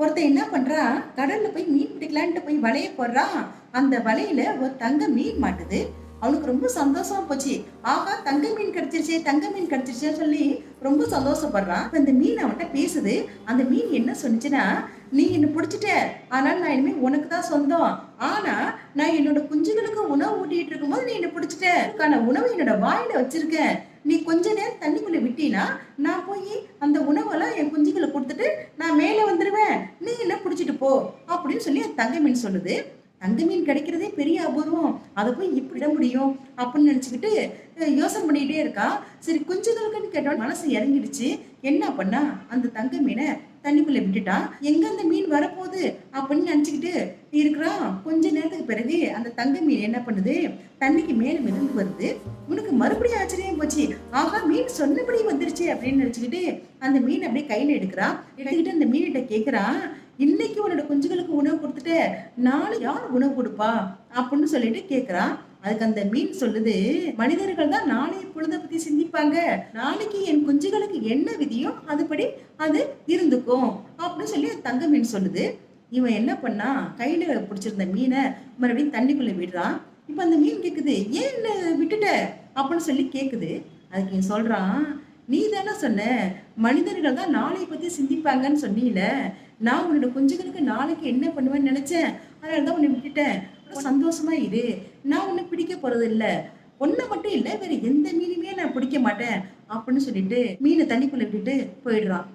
ஒருத்தன் என்ன பண்றான் கடல்ல போய் மீன் பிடிக்கலான்ட்டு போய் வலையை போடுறான் அந்த வலையில ஒரு தங்க மீன் மாட்டுது. அவனுக்கு ரொம்ப சந்தோஷமா போச்சு. ஆகா தங்க மீன் கிடைச்சிருச்சே தங்க மீன் கிடைச்சிருச்சேன்னு சொல்லி ரொம்ப சந்தோஷப்படுறான். அந்த இந்த மீன் அவன்கிட்ட பேசுது. அந்த மீன் என்ன சொன்னிச்சுன்னா நீ என்ன பிடிச்சிட்ட. ஆனால் நான் இனிமே உனக்கு தான் சொந்தம். ஆனா நான் என்னோட குஞ்சுகளுக்கு உணவு ஊட்டிட்டு இருக்கும்போது நீ என்ன பிடிச்சிட்ட. உணவு என்னோட வாயில வச்சிருக்கேன். நீ கொஞ்ச நேரம் தண்ணிக்குள்ளே விட்டினா நான் போய் அந்த உணவெல்லாம் என் குஞ்சுகளை கொடுத்துட்டு நான் மேலே வந்துடுவேன் நீ என்ன பிடிச்சிட்டு போ அப்படின்னு சொல்லி அந்த தங்க மீன் சொல்லுது. தங்க மீன் கிடைக்கிறதே பெரிய அபூர்வம். அதை போய் இப்படி விட முடியும் அப்படின்னு நினச்சிக்கிட்டு யோசனை பண்ணிக்கிட்டே இருக்கா. சரி குஞ்சுகளுக்குன்னு கேட்டோம் மனசு இறங்கிடுச்சு. என்ன பண்ணா அந்த தங்க மீனை தண்ணிக்குள்ள விட்டுட்டா எங்க அந்த மீன் வரப்போகுது? அப்படின்னு நினச்சிக்கிட்டு இருக்கிறான் கொஞ்ச நேரத்துக்கு பிறகு அந்த தங்க மீன் என்ன பண்ணுது? தண்ணிக்கு மேல மிதந்து வருது. உனக்கு மறுபடியும் ஆச்சரியம் போச்சு. ஆகா மீன் சொன்னபடி வந்துருச்சு. அப்படின்னு நினச்சிக்கிட்டு அந்த மீன் அப்படியே கையில எடுக்கிறான் எடுத்துக்கிட்டு அந்த மீன்கிட்ட கேட்குறான் இன்னைக்கு உன்னோட குஞ்சுகளுக்கு உணவு கொடுத்துட்டு நாளை யார் உணவு கொடுப்பா? அப்படின்னு சொல்லிட்டு கேட்குறான் அதுக்கு அந்த மீன் சொல்லுது மனிதர்கள் தான் நாளைய பொழுதை பத்தி சிந்திப்பாங்க. நாளைக்கு என் குஞ்சுகளுக்கு என்ன விதியோ அதுபடி அது இருந்துக்கும். அப்படின்னு சொல்லி தங்க மீன் சொல்லுது. இவன் என்ன பண்ணா கையில பிடிச்சிருந்த மீனை மறுபடியும் தண்ணிக்குள்ள விடுறான். இப்ப அந்த மீன் கேக்குது ஏன் விட்டுட்ட? அப்படின்னு சொல்லி கேக்குது. அதுக்கு நீ சொல்றான் நீ தானே சொன்ன மனிதர்கள் தான் நாளைய பத்தி சிந்திப்பாங்கன்னு சொன்னீல. நான் உன்னோட குஞ்சுகளுக்கு நாளைக்கு என்ன பண்ணுவேன்னு நினைச்சேன். அதனால தான் உன்னை விட்டுட்டேன். சந்தோஷமா இரு. நான் உன்னை பிடிக்க போறது இல்ல ஒன்றை மட்டும் இல்ல வேற எந்த மீனுமே நான் பிடிக்க மாட்டேன். அப்படின்னு சொல்லிட்டு மீனை தண்ணிக்குள்ள விட்டுட்டு போயிடுறான்.